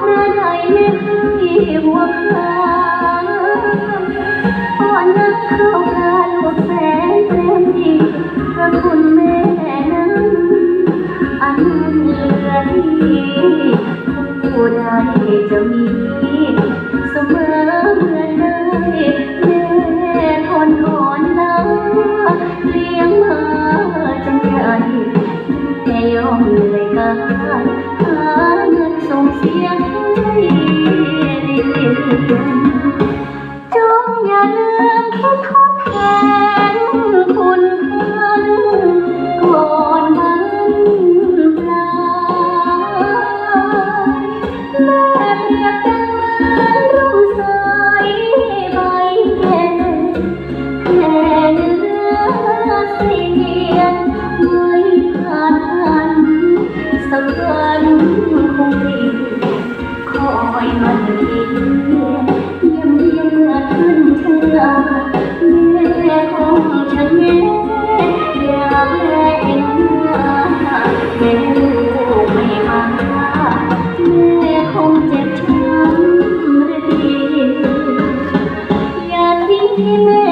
พระไหลไม่ที่หัวขาก่อนนั้นเข้าตาลูกแสนเต็มดีพระคุณแม่นั้นอันเหลือที่ผู้ใดจะมี จงอย่าลืมคิดทดแทนคุณท่านก่อนบันปลายแม่เปรียบดังมันรุ่งสายใบแก่แผ่เนื้อเสียงไม่ผ่านสักวันคงดี อยมันทิ้งยามเย็นละท่านเธอแม่ของฉันแม่อยแม่เหน้าแม่ลูไม่มาแม่คงเจ็บช้ำระดีอย่าทิ้งให้แม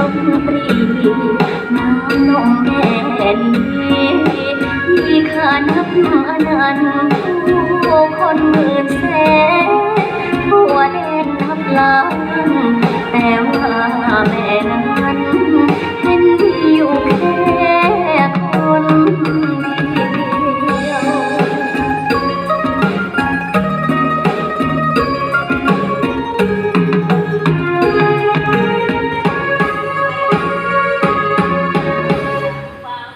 นับนานผู้คนหมื่น